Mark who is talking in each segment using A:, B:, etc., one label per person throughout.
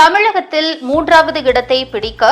A: தமிழகத்தில் மூன்றாவது இடத்தை பிடிக்க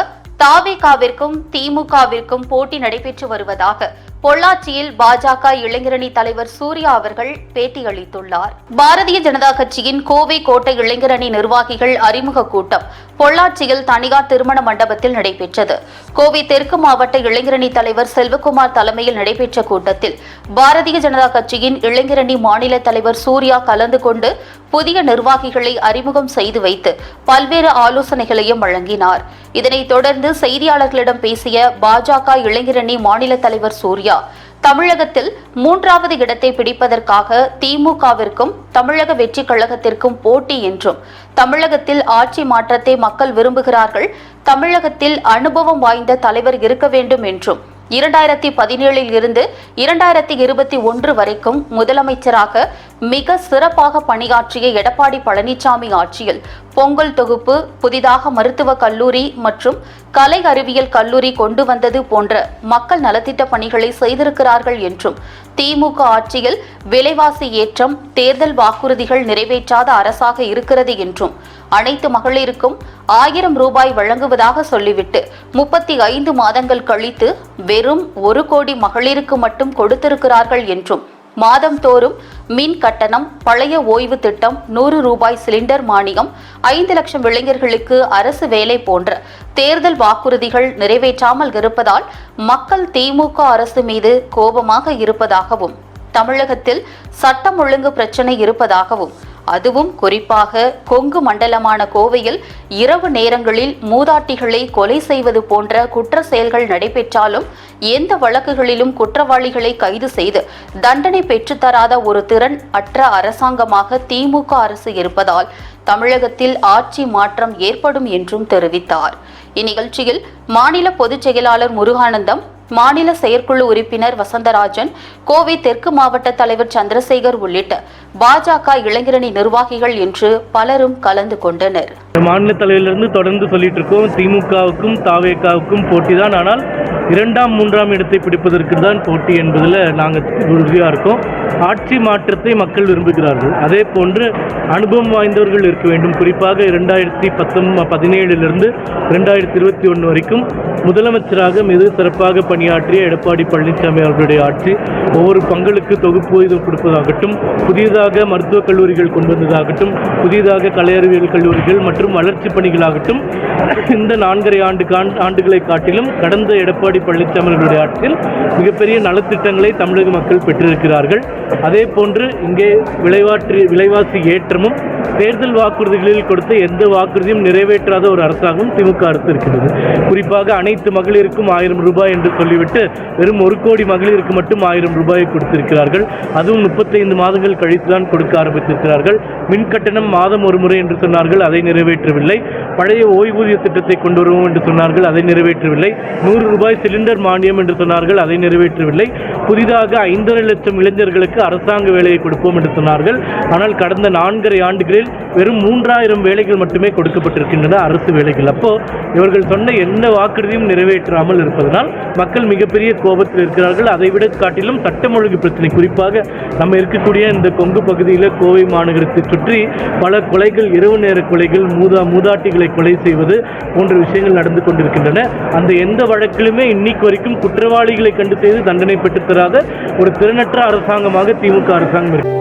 A: தாவேகாவிற்கும் திமுகவிற்கும் போட்டி நடைபெற்று வருவதாக பொள்ளாச்சியில் பாஜக இளைஞரணி தலைவர் சூர்யா அவர்கள் பேட்டியளித்துள்ளார். பாரதிய ஜனதா கட்சியின் கோவை கோட்டை இளைஞரணி நிர்வாகிகள் அறிமுக கூட்டம் பொள்ளாச்சியில் தனியார் திருமண மண்டபத்தில் நடைபெற்றது. கோவை தெற்கு மாவட்ட இளைஞரணி தலைவர் செல்வகுமார் தலைமையில் நடைபெற்ற கூட்டத்தில் பாரதிய ஜனதா கட்சியின் இளைஞரணி மாநில தலைவர் சூர்யா கலந்து கொண்டு புதிய நிர்வாகிகளை அறிமுகம் செய்து வைத்து பல்வேறு ஆலோசனைகளையும் வழங்கினார். இதனைத் தொடர்ந்து செய்தியாளர்களிடம் பேசிய பாஜக இளைஞரணி மாநில தலைவர் சூர்யா தமிழகத்தில் மூன்றாவது இடத்தை பிடிப்பதற்காக திமுகவிற்கும் தமிழக வெற்றி கழகத்திற்கும் போட்டி என்றும் தமிழகத்தில் ஆட்சி மாற்றத்தை மக்கள் விரும்புகிறார்கள் தமிழகத்தில் அனுபவம் வாய்ந்த தலைவர் இருக்க வேண்டும் என்றும் இரண்டாயிரத்தி பதினேழில் இருந்து இரண்டாயிரத்தி இருபத்தி ஒன்று வரைக்கும் முதலமைச்சராக மிக சிறப்பாக பணியாற்றிய எடப்பாடி பழனிசாமி ஆட்சியில் பொங்கல் தொகுப்பு புதிதாக மருத்துவக் கல்லூரி மற்றும் கலை அறிவியல் கல்லூரி கொண்டு வந்தது போன்ற மக்கள் நலத்திட்ட பணிகளை செய்திருக்கிறார்கள் என்றும் திமுக ஆட்சியில் விலைவாசி ஏற்றம் தேர்தல் வாக்குறுதிகள் நிறைவேற்றாத அரசாக இருக்கிறது என்றும் அனைத்து மகளிருக்கும் ஆயிரம் ரூபாய் வழங்குவதாக சொல்லிவிட்டு முப்பத்தி ஐந்து மாதங்கள் கழித்து வெறும் ஒரு கோடி மகளிருக்கு மட்டும் கொடுத்திருக்கிறார்கள் என்றும் மாதம்தோறும் மின் கட்டணம் பழைய ஓய்வு திட்டம் நூறு ரூபாய் சிலிண்டர் மானியம் ஐந்து லட்சம் இளைஞர்களுக்கு அரசு வேலை போன்ற தேர்தல் வாக்குறுதிகள் நிறைவேற்றாமல் இருப்பதால் மக்கள் திமுக அரசு மீது கோபமாக இருப்பதாகவும் தமிழகத்தில் சட்டம் ஒழுங்கு பிரச்சினை இருப்பதாகவும் அதுவும் குறிப்பாக கொங்கு மண்டலமான கோவையில் இரவு நேரங்களில் மூதாட்டிகளை கொலை செய்வது போன்ற குற்ற செயல்கள் நடைபெற்றாலும் எந்த வழக்குகளிலும் குற்றவாளிகளை கைது செய்து தண்டனை பெற்றுத்தராத ஒரு திறன் அற்ற அரசாங்கமாக திமுக அரசு இருப்பதால் தமிழகத்தில் ஆட்சி மாற்றம் ஏற்படும் என்றும் தெரிவித்தார். இந்நிகழ்ச்சியில் மாநில பொதுச் செயலாளர் முருகானந்தம் மாநில செயற்குழு உறுப்பினர் வசந்தராஜன் கோவை தெற்கு மாவட்ட தலைவர் சந்திரசேகர் உள்ளிட்ட பாஜக இளைஞரணி நிர்வாகிகள் என்று பலரும் கலந்து கொண்டனர்.
B: மாநில தலைவரிலிருந்து தொடர்ந்து சொல்லிட்டு இருக்கோம் திமுகவுக்கும் தாவேகாவுக்கும் போட்டி தான். ஆனால் இரண்டாம் மூன்றாம் இடத்தை பிடிப்பதற்கு தான் போட்டி என்பதில் நாங்கள் உறுதியாக இருக்கோம். ஆட்சி மாற்றத்தை மக்கள் விரும்புகிறார்கள். அதே போன்று அனுபவம் வாய்ந்தவர்கள் இருக்க வேண்டும். குறிப்பாக இரண்டாயிரத்தி பத்தொன்ப பதினேழுலிருந்து ரெண்டாயிரத்தி இருபத்தி ஒன்று வரைக்கும் முதலமைச்சராக மிக சிறப்பாக பணியாற்றிய எடப்பாடி பழனிசாமி அவர்களுடைய ஆட்சி ஒவ்வொரு பங்களுக்கு தொகுப்பு கொடுப்பதாகட்டும் புதியதாக மருத்துவக் கல்லூரிகள் கொண்டு வந்ததாகட்டும் புதியதாக கலை அறிவியல் கல்லூரிகள் மற்றும் வளர்ச்சி பணிகளாகட்டும் இந்த நான்கரை ஆண்டு ஆண்டுகளை காட்டிலும் கடந்த எடப்பாடி பழனிசாமி அவர்களுடைய ஆட்சியில் மிகப்பெரிய நலத்திட்டங்களை தமிழக மக்கள் பெற்றிருக்கிறார்கள். அதே போன்று இங்கே விலைவாற்றி விலைவாசி ஏற்றமும் தேர்தல் வாக்குறுதிகளில் கொடுத்த எந்த வாக்குறுதியும் நிறைவேற்றாத ஒரு அரசாங்கம் திமுக அரசு இருக்கிறது. குறிப்பாக அனைத்து அனைத்து மகளிருக்கும் ஆயிரம் ரூபாய் என்று சொல்லிவிட்டு வெறும் ஒரு கோடி மகளிருக்கு மட்டும் ஆயிரம் ரூபாயை கொடுத்திருக்கிறார்கள். அதுவும் முப்பத்தைந்து மாதங்கள் கழித்து தான் கொடுக்க ஆரம்பித்திருக்கிறார்கள். மின் கட்டணம் மாதம் ஒரு முறை என்று சொன்னார்கள் அதை நிறைவேற்றவில்லை. பழைய ஓய்வூதிய திட்டத்தை கொண்டு வருவோம் என்று சொன்னார்கள் அதை நிறைவேற்றவில்லை. நூறு ரூபாய் சிலிண்டர் மானியம் என்று சொன்னார்கள் அதை நிறைவேற்றவில்லை. புதிதாக ஐந்தரை லட்சம் இளைஞர்களுக்கு அரசாங்க வேலையை கொடுப்போம் என்று சொன்னார்கள். ஆனால் கடந்த நான்கரை ஆண்டுகளில் வெறும் மூன்றாயிரம் வேலைகள் மட்டுமே கொடுக்கப்பட்டிருக்கின்றன அரசு வேலைகள். அப்போ இவர்கள் சொன்ன எந்த வாக்குறுதி எதையும் நிறைவேற்றாமல் இருப்பதனால் மக்கள் மிகப்பெரிய கோபத்தில் இருக்கிறார்கள். அதை விட காட்டிலும் சட்டம் ஒழுங்கு பிரச்சனை. குறிப்பாக நம்ம இருக்கக்கூடிய இந்த கொங்கு பகுதியில் கோவை மாநகரத்தை சுற்றி பல கொலைகள் இரவு நேர கொலைகள் மூதா மூதாட்டிகளை கொலை செய்வது போன்ற விஷயங்கள் நடந்து கொண்டிருக்கின்றன. அந்த எந்த வழக்கிலுமே இன்னைக்கு வரைக்கும் குற்றவாளிகளை கண்டு செய்து தண்டனை பெற்றுத்தராத ஒரு திறனற்ற அரசாங்கமாக திமுக அரசாங்கம் இருக்கு.